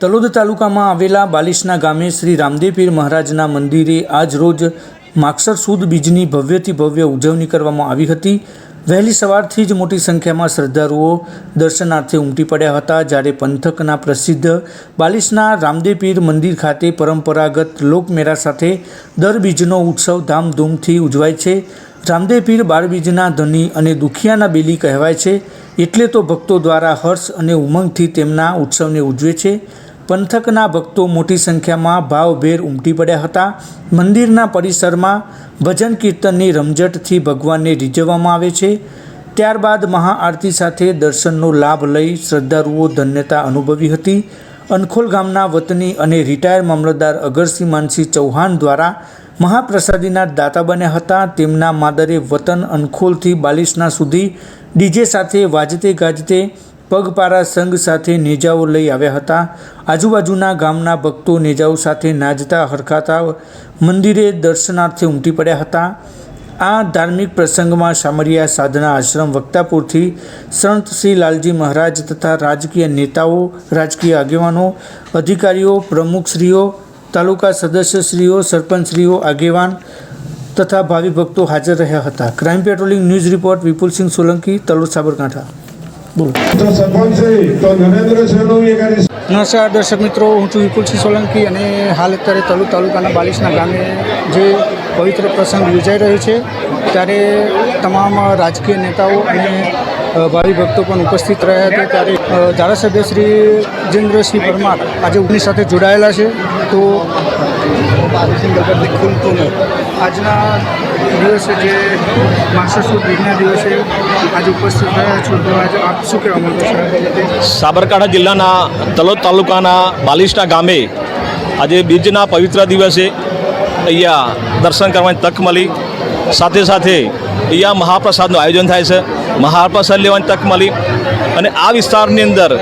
તલોદ તાલુકામાં આવેલા બાલિશના ગામે શ્રી રામદેવપીર મહારાજના મંદિરે આજ રોજ માગસર સુદ બીજની ભવ્યથી ભવ્ય ઉજવણી કરવામાં આવી હતી. વહેલી સવારથી જ મોટી સંખ્યામાં શ્રદ્ધાળુઓ દર્શનાર્થે ઉમટી પડ્યા હતા. જ્યારે પંથકના પ્રસિદ્ધ બાલિશના રામદેવપીર મંદિર ખાતે પરંપરાગત લોકમેળા સાથે દર બીજનો ઉત્સવ ધામધૂમથી ઉજવાય છે. રામદેવપીર બારબીજના ધની અને દુખિયાના બેલી કહેવાય છે. એટલે તો ભક્તો દ્વારા હર્ષ અને ઉમંગથી તેમના ઉત્સવને ઉજવે છે. પંથકના ભક્તો મોટી સંખ્યામાં ભાવભેર ઉમટી પડ્યા હતા. મંદિરના પરિસરમાં ભજન કીર્તનની રમઝટથી ભગવાનને રીઝવવામાં આવે છે. ત્યારબાદ મહાઆરતી સાથે દર્શનનો લાભ લઈ શ્રદ્ધાળુઓ ધન્યતા અનુભવી હતી. અનખોલ ગામના વતની અને રિટાયર મામલતદાર અગરસિંહ માનસિંહ ચૌહાણ દ્વારા મહાપ્રસાદીના દાતા બન્યા હતા. તેમના માદરે વતન અનખોલથી બાલિશના સુધી ડીજે સાથે વાજતે ગાજતે પગપારા સંઘ સાથે નેજાઓ લઈ આવ્યા હતા. આજુબાજુના ગામના ભક્તો નેજાઓ સાથે નાચતા, હરખાતા, મંદિરે દર્શનાર્થે ઉમટી પડ્યા હતા. આ ધાર્મિક પ્રસંગમાં સામરિયા સાધના આશ્રમ વક્તાપુરથી સંત શ્રી લાલજી મહારાજ તથા રાજકીય નેતાઓ, રાજકીય આગેવાનો, અધિકારીઓ, પ્રમુખશ્રીઓ, તાલુકા સદસ્યશ્રીઓ, સરપંચશ્રીઓ, આગેવાન તથા ભાવિ ભક્તો હાજર રહ્યા હતા. Crime patrolling news report Vipulsinh Solanki, Talod Sabarkantha. નમસ્કાર દર્શક મિત્રો, હું છું વિપુલસિંહ સોલંકી અને હાલ અત્યારે તલુ તાલુકાના બાલિશના ગામે જે પવિત્ર પ્રસંગ યોજાઈ રહ્યો છે, ત્યારે તમામ રાજકીય નેતાઓ અને ભાવિ ભક્તો પણ ઉપસ્થિત રહ્યા હતા. ત્યારે ધારાસભ્ય શ્રી રાજેન્દ્રસિંહ પરમાર આજે ઉની સાથે જોડાયેલા છે. તો આજના દિવસે જે માસ્ટર બીજના દિવસે આજે ઉપસ્થિત થયા છો, તો આજે આપ શું કહેવા માંગો છો? સાબરકાંઠા જિલ્લાના તલોદ તાલુકાના બાલિસ્ટા ગામે આજે બીજના પવિત્ર દિવસે અહીંયા દર્શન કરવાની તક મળી. સાથે સાથે અહીંયા મહાપ્રસાદનું આયોજન થાય છે. મહાપ્રસાદ લેવાની તક મળી અને આ વિસ્તારની અંદર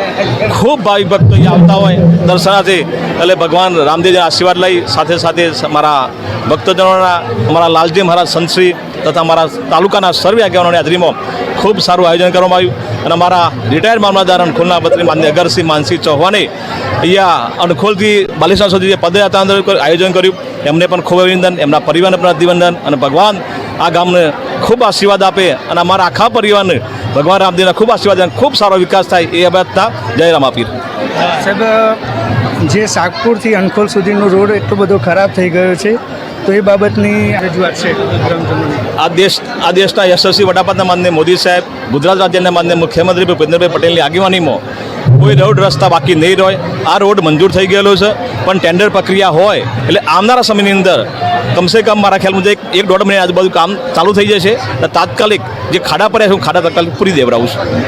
ખૂબ ભાવિક ભક્તો અહીંયા આવતા હોય દર્શનાર્થે. એટલે ભગવાન રામદેવજીના આશીર્વાદ લઈ સાથે સાથે મારા ભક્તજનોના, અમારા લાલજી મહારાજ સંતશ્રી તથા મારા તાલુકાના સર્વે આગેવાનોની હાજરીમાં ખૂબ સારું આયોજન કરવામાં આવ્યું. અને અમારા રિટાયર્ડ મામલતદાર અનખોલના પત્રી માન્ય અગરસિંહ માનસિંહ ચૌહાણે અહીંયા અનખોલથી બાલિસા સુધી જે પદયાત્રા આયોજન કર્યું. એમને પણ ખૂબ અભિનંદન, એમના પરિવારને પણ અભિનંદન અને ભગવાન આ ગામને ખૂબ આશીર્વાદ આપે અને અમારા આખા પરિવારને ભગવાન રામદેવના ખૂબ આશીર્વાદ અને ખૂબ સારો વિકાસ થાય એ અભ્યાસતા જયરામ આપીર સાહેબ જે સાગપુરથી અનખોલ સુધીનો રોડ એટલો બધો ખરાબ થઈ ગયો છે તો એ બાબતની રજૂઆત છે આ દેશ આ દેશના યશસ્વી વડાપ્રધાન માન્ય મોદી સાહેબ, ગુજરાત રાજ્યના માન્ય મુખ્યમંત્રી ભૂપેન્દ્રભાઈ પટેલની આગેવાનીમાં કોઈ રોડ રસ્તા બાકી નહીં રહે. આ રોડ મંજૂર થઈ ગયેલો છે, પણ ટેન્ડર પ્રક્રિયા હોય એટલે આવનારા સમયની અંદર કમસે કમ મારા ખ્યાલ મુજબ એક- દોઢ મહિના આજુબાજુ કામ ચાલુ થઈ જશે. તાત્કાલિક જે ખાડા પડ્યા છે, હું ખાડા તાત્કાલિક પૂરી દેવડાવું છું.